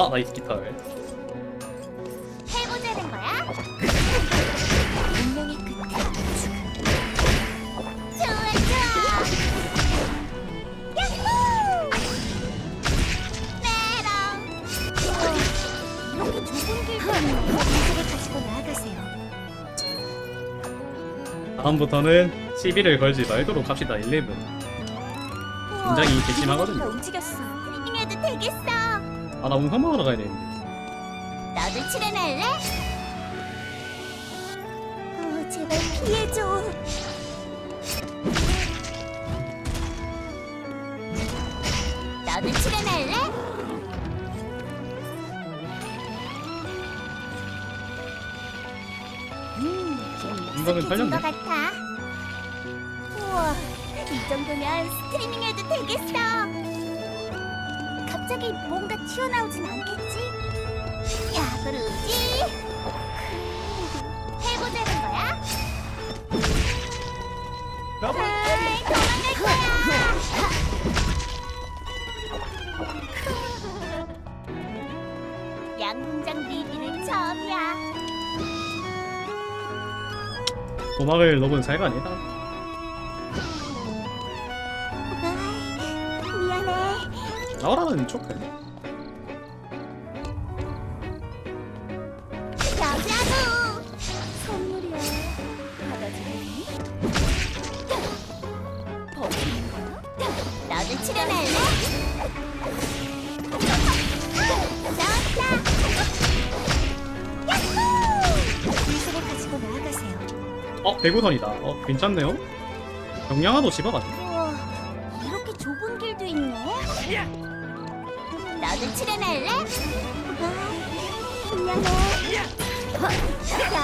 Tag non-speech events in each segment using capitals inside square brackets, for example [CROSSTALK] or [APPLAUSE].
아 나이스 깃털 해보자는 거야? 운명의 끝에 죽음. 좋아 좋아 야호 메롱 이렇게 좁은 길도 있네요. 기술을 가지고 나아가세요. 다음부터는 시비를 걸지 말도록 합시다 11 굉장히 괘씸하거든요. 가 움직였어. 트레이닝해도 되겠어 아나 운석 먹으러 가야 되는데 너도 출연할래? 어, 제발 피해줘 너도 출연할래? 음, 좀 익숙해진. 것 같아 우와, 이 정도면 스트리밍 해도 되겠어 갑자기 뭔가 튀어나오진 않겠지? 야, 그러지? 해보자는 거야? 아이, 도망갈 거야! 양궁장 비비는 처음이야. 도망을 넘은 살가 아니다 나오라는 거야? 어 배구선이다. 어 괜찮네요. 경량화도 집어가네 나도 출연할래? 아, 미안해. 여자도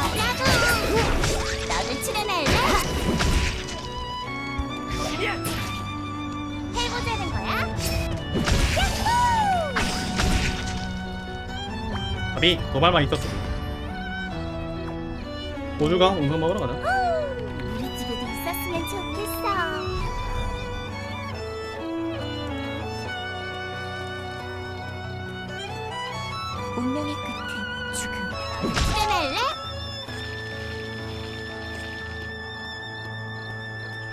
나도 출연할래? 해보자는 거야? 야호! 답이 도발만 있었어 보주가 운석 먹으러 가자 운명의 끝은 죽음. 출연할래?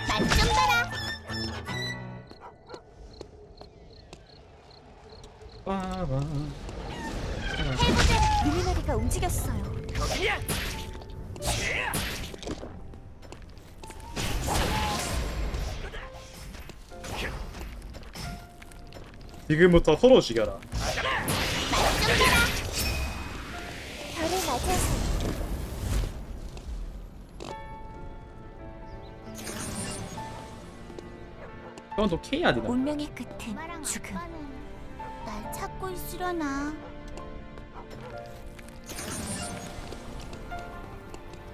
맛좀 봐라. 빠바. 해보자. 미리나리가 움직였어요. 지금부터 서로 죽여라 이건 또 K아디다 운명의 끝은 엄마랑 죽음. 날 찾고 있으려나?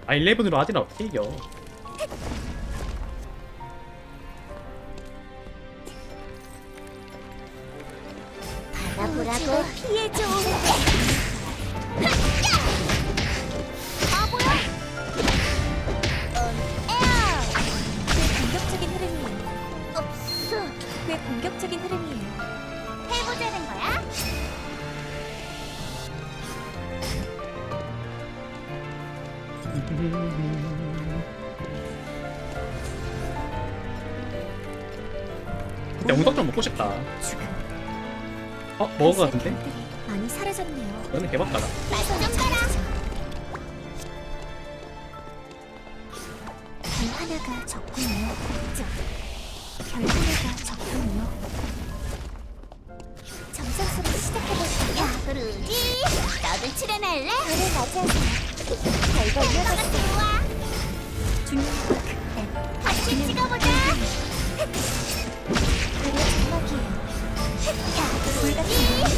아 11으로 아디라 어떻게 이겨 공격적인 흐름이에요. 해보자는 거야? 근데 좀 먹고 싶다. 어? 먹은 거 같은데? 많이 사라졌네요. 너는 개박가다 봐라. 별 하나가 적군요. 저, 별 하나가 적군요. 시작해볼까요? 야, 그러지? 너도 출연할래? 별을 맞아서 별과 너가 이어졌어요. 좋아. 중력과 극단, 같이 찍어보자. 별의 장막이에요. 야, 불같은 그러지?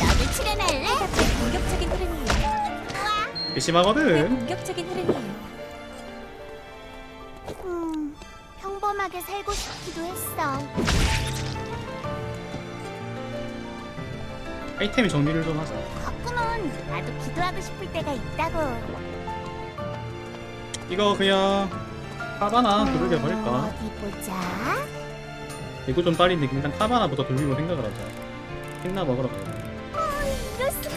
너도 출연할래? 꽤 공격적인 흐름이에요. 좋아. 꽤 괘씸하거든 공격적인 흐름이에요. 평범하게 살고 싶기도 했어. 아이템 정리를 좀 하자 가끔은 나도 기도하고 싶을 때가 있다고. 이거 그냥 카바나 두르게 버릴까 어디 보자. 이거 좀 빨리인데 일단 카바나부터 돌리고 생각을 하자 흰나 먹으러 가자 어이, 이럴 수가.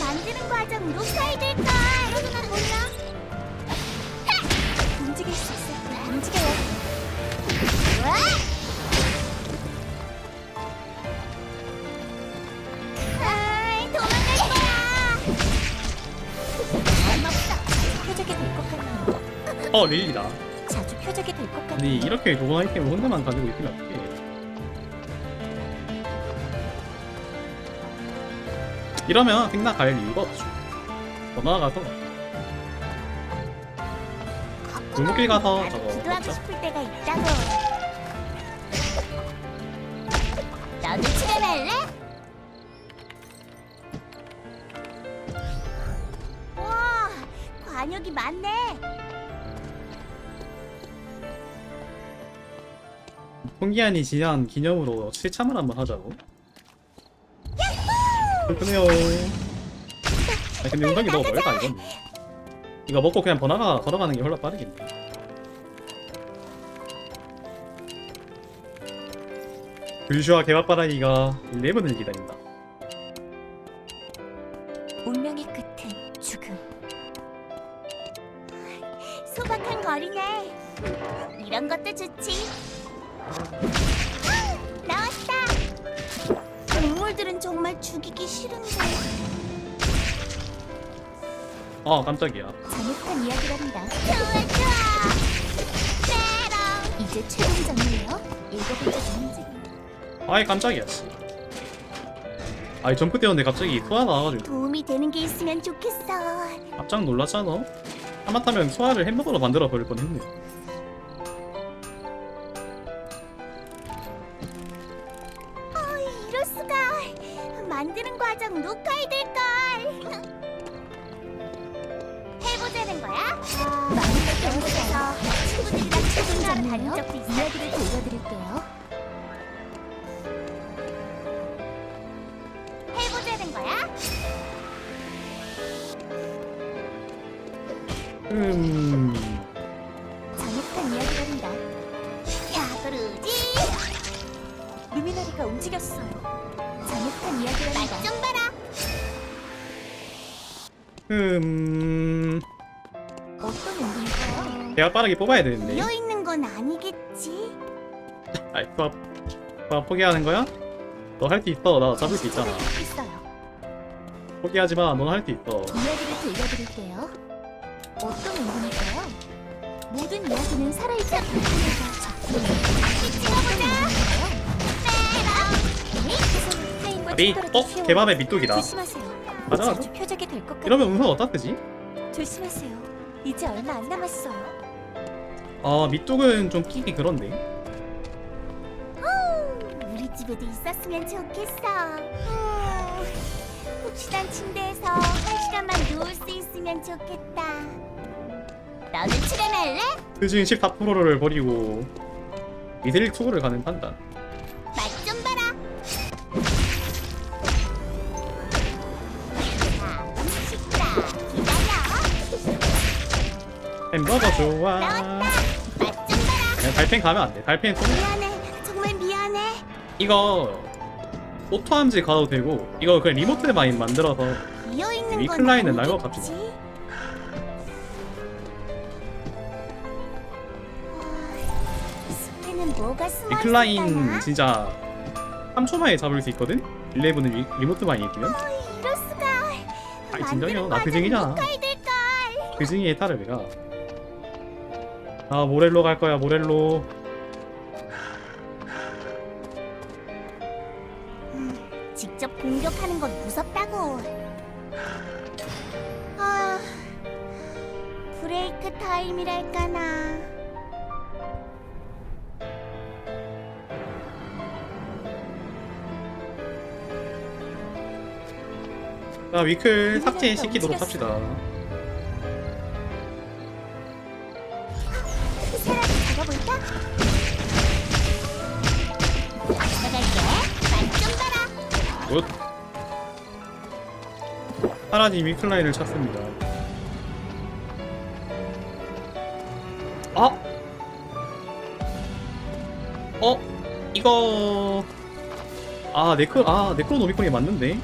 만드는 과정 녹화해둘까? 이러고는 몰라. 움직일 수 있을 거야. 움직여요. 와! 아이, 도망갈 거야. 표적이 될것 같네요. 어 릴리다 자주 표적이 될것 아니 같네요. 이렇게 좋은 아이템을 혼자만 가지고 있으면 어떡해 이러면 생나 갈 이유가 없죠 더 나아가서 골목길 가서 저거 기도하고 먹자. 싶을 때가 있다고. 너도 출연할래? 와, 관역이 많네. 홍기한이 지난 기념으로 실참을 한번 하자고. 그러네요. 아 근데 운동이 너무 멀다 이건 이거 먹고 그냥 번화가 걸어가는 게 훨씬 빠르겠네 불슈와 개밥바라기가 11을 기다린다 운명의 끝은 죽음. 소박한 거리네. 이런 것도 좋지. 아, 나왔다. 동물들은 정말 죽이기 싫은데. 아 깜짝이야 잘못한 이야기랍니다. 좋아 좋아. 이제 최종전이에요. 읽어본 적 있는지. 아이 깜짝이야 씨 아이 점프 뛰었는데 갑자기 소화 나와가지고 도움이 되는 게 있으면 좋겠어. 깜짝 놀랐잖아 하마터면 소화를 햄버거로 만들어 버릴 뻔했네 어, 이럴 수가. 만드는 과정 녹화해둘 걸. 해보자는 거야? 많은 연극에서 친구들이랑 출근하러 다닌 적도 있어. 이야기를 들려드릴게요. 루미나리가 움직였어요. 잘못한 이야기랍니다. 맛좀 봐라. 음... 어떤 운동일까요? 대화 빠르게 뽑아야 되는데 비어 있는 건 아니겠지? 아이 수학 수학 포기하는 거야? 너 할 수 있어 나 잡을 수 있잖아 있어요. 포기하지 마 넌 할 수 있어 이야기를 들려드릴게요. 어떤 운동일까요? 모든 이야기는 살아있지 않는 찍어보자. 충돌하기 어? 개밥의 밑독이다 조심하세요. 가자 가자 자주 표적이 될 것 같아요. 이러면 운선 어디다 쓰지? 조심하세요. 이제 얼마 안 남았어요. 아 밑독은 좀 끼기 그런데 우리 집에도 있었으면 좋겠어. 음, 혹시 난 침대에서 한 시간만 누울 수 있으면 좋겠다. 너는 출연할래? 그중 14%를 버리고 미세릭 투구를 가는 판단 햄버거 좋아. 그냥 달팽 가면 안 돼 달팽 또 미안해. 정말 미안해. 이거 오토함지 가도 되고 이거 그냥 리모트 마인 만들어서 비어 있는 건 위클라인은 날것 아니겠지? 같지도. 아, 숲에는 뭐가 숨어 리클라인 있을까나? 진짜 3초 만에 잡을 수 있거든? 11은 리, 리모트 마인 있으면 이럴 수가. 아이, 진정이야. 나그 중이잖아. 걸. 그중에 에타를 왜가 아 모렐로 갈 거야 모렐로 직접 공격하는 건 무섭다고. 아, 브레이크 타임이랄까나. 자 위클 삭제 시키도록 합시다 사라진 위클라인을 찾습니다 아! 어? 이거 아 네크 아 네크로노미콘이 맞는데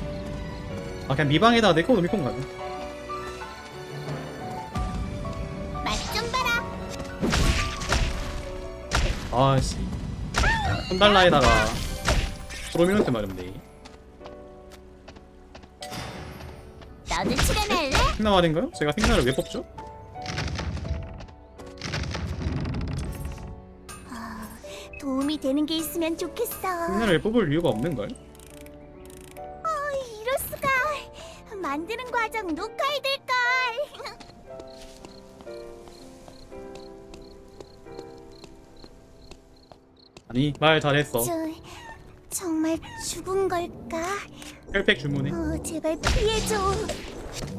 아 그냥 맛좀 봐라. 아씨 한 달러에다가 프로미넌트 말이면 생나 말인가요? 제가 생나를 왜 뽑죠? 도움이 되는 게 있으면 좋겠어. 생나를 뽑을 이유가 없는걸? 어, 이럴 수가. 만드는 과정 녹화해둘 걸. 아니 말 잘했어 저 정말 죽은 걸까? 혈팩 주문해 어, 제발 피해줘.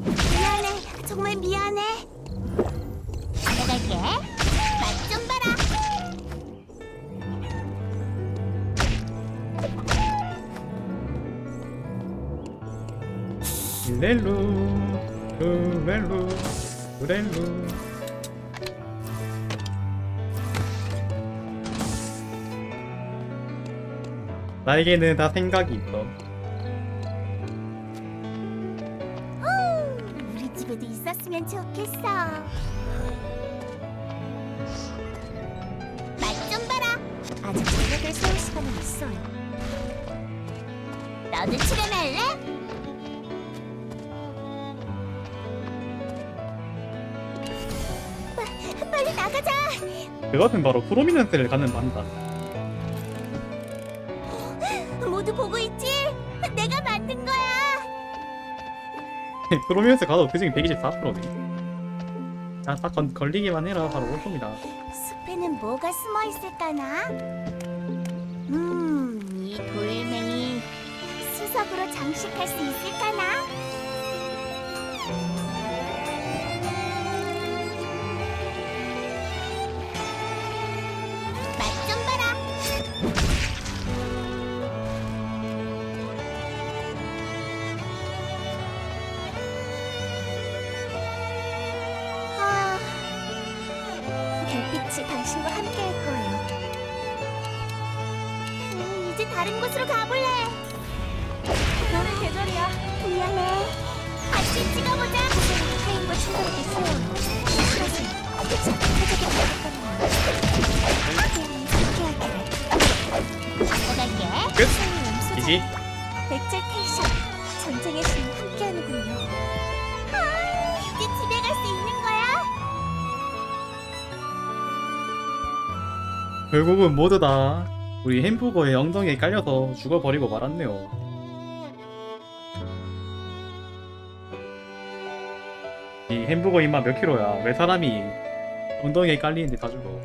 미안해. 정말 미안해. 나갈게. 맛 좀 봐라. 릴렐루 루렐루 루렐루 나에게는 다 생각이 있어 우리 집에도 있었으면 좋겠어. 맛 좀 봐라. 아직 계획을 세울 시간은 있어요. 너도 출연할래? 빠- 빨리 나가자. 그것은 바로 프로미넌스를 갖는 판다 모두 보고 있지? [LAUGHS] 내가 만든 거야. [LAUGHS] 프로미넌스 가도 그중에 124%네 자딱 걸리기만 해라 바로 올 겁니다 숲에는 뭐가 숨어 있을까나? 음, 이 돌멩이 수석으로 장식할 수 있을까나? 다른 곳으로 가볼래. 너는 계절이야. 미안해. 같이 찍어보자. 타인과. 사실. 나갈게. 끝! 사랑의 염소자 이지 백절 텐션 전쟁의 신 함께하는군요. 아, 이제 집에 갈 수 있는 거야. 결국은 모두 다 우리 햄버거의 엉덩이에 깔려서 죽어버리고 말았네요. 이 햄버거 입맛 몇 킬로야? 왜 사람이 엉덩이에 깔리는데 다 죽어